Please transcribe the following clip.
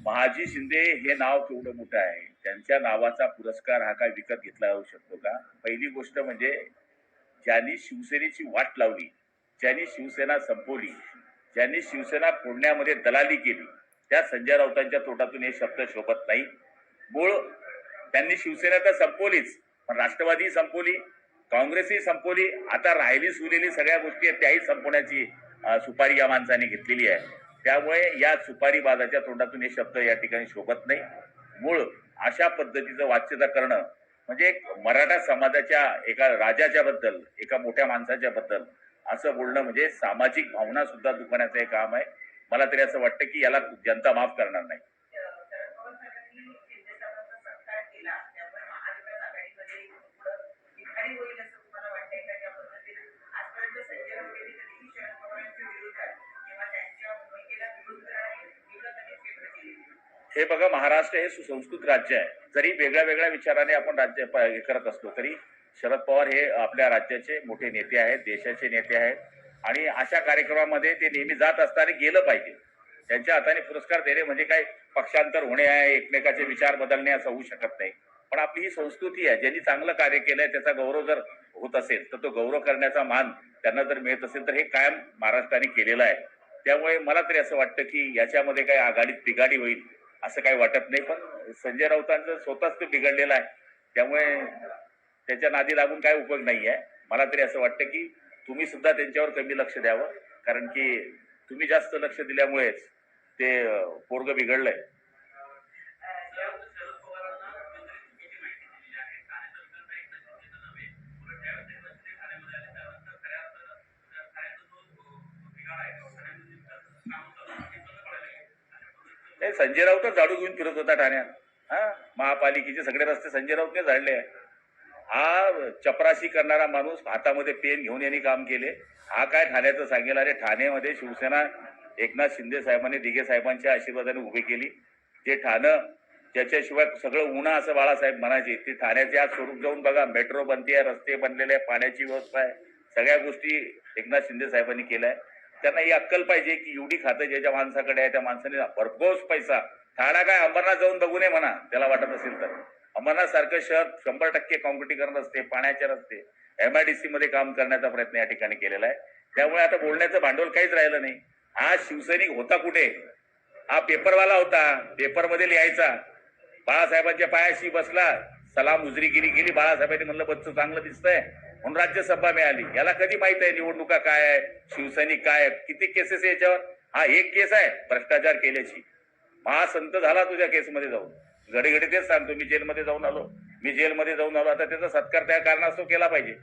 महाजी शिंदे हे नाव केवढं मोठं आहे? त्यांच्या नावाचा पुरस्कार हा काय विकत घेतला जाऊ शकतो का? पहिली गोष्ट म्हणजे ज्यांनी शिवसेनेची वाट लावली ज्यांनी शिवसेना संपवली ज्यांनी शिवसेना फोडण्यामध्ये दलाली केली त्या संजय राऊतांच्या तोटातून हे शब्द शोभत नाही. मूळ त्यांनी शिवसेना तर संपवलीच पण राष्ट्रवादी संपवली काँग्रेसही संपवली आता राहिली सुलेली सगळ्या गोष्टी आहेत त्याही संपवण्याची सुपारी या माणसाने घेतलेली आहे. त्यामुळे या सुपारी बाजाच्या तोंडातून हे शब्द या ठिकाणी शोभत नाही. मूळ अशा पद्धतीचं वाच्यता करणं म्हणजे एक मराठा समाजाच्या एका राजाच्या बद्दल एका मोठ्या माणसाच्या बद्दल असं बोलणं म्हणजे सामाजिक भावना सुद्धा दुखवण्याचं हे काम आहे. मला तरी असं वाटतं की याला जनता माफ करणार नाही. हे बघा महाराष्ट्र हे सुसंस्कृत राज्य आहे. जरी वेगळ्या वेगळ्या विचाराने आपण राज्य प- हे करत असलो तरी शरद पवार हे आपल्या राज्याचे मोठे नेते आहेत देशाचे नेते आहेत. आणि अशा कार्यक्रमामध्ये ते नेहमी जात असताना गेलं पाहिजे. त्यांच्या हाताने पुरस्कार देणे म्हणजे काय? पक्षांतर होणे आहे एकमेकाचे विचार बदलणे असं होऊ शकत नाही. पण आपली ही संस्कृती आहे ज्यांनी चांगलं कार्य केलंय त्याचा गौरव जर होत असेल तर तो गौरव करण्याचा मान त्यांना जर मिळत असेल तर हे कायम महाराष्ट्राने केलेलं आहे. त्यामुळे मला तरी असं वाटतं की याच्यामध्ये काही आघाडीत बिघाडी होईल असं काही वाटत नाही पण संजय राऊतांचं स्वतःच ते बिघडलेलं आहे. त्यामुळे त्याच्या नादी लागून काय उपयोग नाही आहे. मला तरी असं वाटतं की तुम्ही सुद्धा त्यांच्यावर कमी लक्ष द्यावं कारण की तुम्ही जास्त लक्ष दिल्यामुळेच ते पोरग बिघडलंय. पद्धतीचं संजय राऊतच झाडू घेऊन फिरत होता ठाण्यात. हा महापालिकेचे सगळे रस्ते संजय राऊतने झाडले आहे हा चपराशी करणारा माणूस हातामध्ये पेन घेऊन यांनी काम केले. हा काय ठाण्याचं सांगेल? अरे ठाण्यामध्ये शिवसेना एकनाथ शिंदे साहेबांनी दिघे साहेबांच्या आशीर्वादाने उभी केली. जे ठाणं ज्याच्याशिवाय सगळं उन्हा असं बाळासाहेब म्हणायचे ते ठाण्याचे आज स्वरूप जाऊन बघा. मेट्रो बनते रस्ते बनलेले आहे पाण्याची व्यवस्था आहे. सगळ्या गोष्टी एकनाथ शिंदे साहेबांनी केल्या आहे त्यांना ही अक्कल पाहिजे की एवढी खातं ज्याच्या माणसाकडे आहे त्या माणसाने भरघोस पैसा. ठाणा काय अंबरनाथ जाऊन बघू नये म्हणा त्याला वाटत असेल तर. अंबरनाथ सारखं शहर शंभर टक्के कॉम्पिटिकरण असते पाण्याचे रस्ते एमआयडीसी मध्ये काम करण्याचा प्रयत्न या ठिकाणी केलेला आहे. त्यामुळे आता बोलण्याचं भांडवल काहीच राहिलं नाही. हा शिवसैनिक होता कुठे? हा पेपरवाला होता पेपरमध्ये लिहायचा. बाळासाहेबांच्या पायाशी बसला सलाम उजरी केली. गेली बाळासाहेबांनी म्हणलं बच्च चांगलं दिसतंय. म्हणून राज्यसभा मिळाली. याला कधी माहीत आहे निवडणुका काय आहे शिवसैनिक काय आहे किती केसेस आहे याच्यावर? हा एक केस आहे भ्रष्टाचार केल्याची. महासंत झाला तुझ्या केसमध्ये जाऊन. घडी घडी तेच सांगतो मी जेलमध्ये जाऊन आलो. मी जेलमध्ये जाऊन आलो आता त्याचा सत्कार त्या कारणास्तव केला पाहिजे.